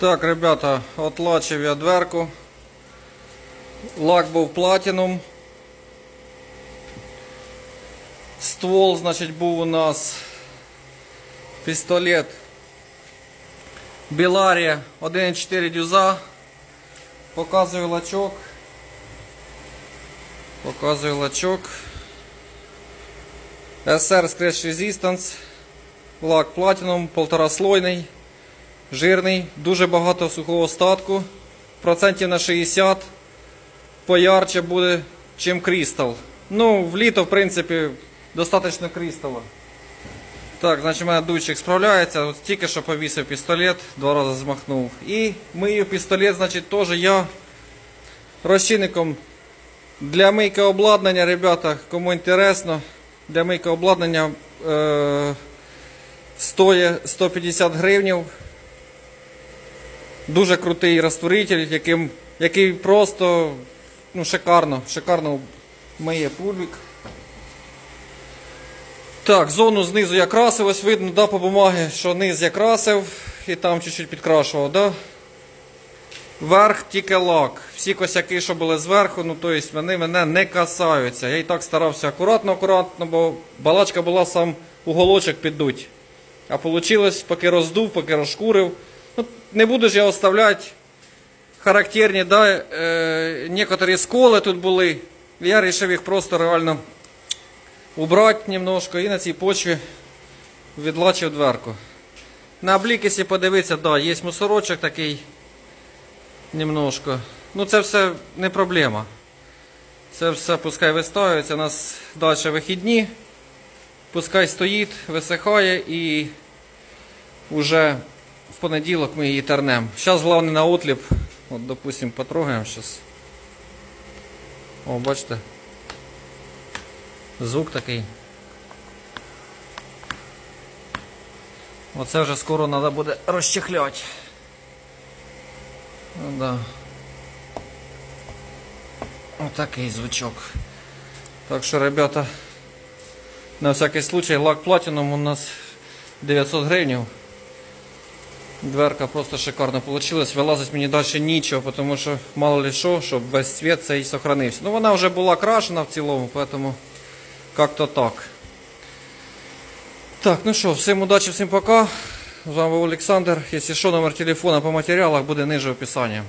Так, ребята, отлачив я дверку. Лак був платінум. Ствол, значить, був у нас пістолет Біларія 1,4 дюза. Показую лачок. Показую лачок. SR Scratch Resistance. Лак Platinum, полтораслойний, жирний, дуже багато сухого остатку. Процентів на 60 поярче буде, чим крістал. Ну, в літо, в принципі, достатньо крістала. Так, значить, у мене дуйчик справляється. От тільки що повісив пістолет, два рази змахнув. І мию пістолет, значить, теж я розчинником для мийки обладнання, ребята, кому інтересно, для мийки обладнання е- стоїть 150 гривнів. Дуже крутий розтворитель, яким, який просто ну, шикарно, шикарно миє пульвик. Так, зону знизу я красив, ось видно да, по бумагі, що низ я красив і там чуть-чуть підкрашував. Да? Верх тільки лак. Всі косяки, що були зверху, ну то есть вони мене не касаються. Я і так старався акуратно, акуратно, бо балачка була сам уголочок піддуть. А вийшло, поки роздув, поки розшкурив. Ну, не буду ж я оставляти характерні, да, е, некоторі сколи тут були. Я вирішив їх просто реально убрати немножко і на цій почві відлачив дверку. На облікісі подивитися, да, є мусорочок такий немножко. Ну це все не проблема. Це все пускай виставиться. У нас далі вихідні. Пускай стоїть, висихає і вже в понеділок ми її тернемо. Зараз головне на отліп. От, допустим, потрогаємо зараз. О, бачите. Звук такий. Оце вже скоро треба буде розчехляти. Ну да. Отакий звучок. Так що, ребята, на всякий случай лак платином у нас 900 гривень. Дверка просто шикарно получилась. Вилазить мені далі нічого, тому що мало ли що, щоб весь цвіт цей сохранився. Ну вона вже була крашена в цілому, тому как-то так. Так, ну що, всім удачі, всім пока. З вами був Олександр. Якщо що, номер телефона по матеріалах буде ниже в описанні.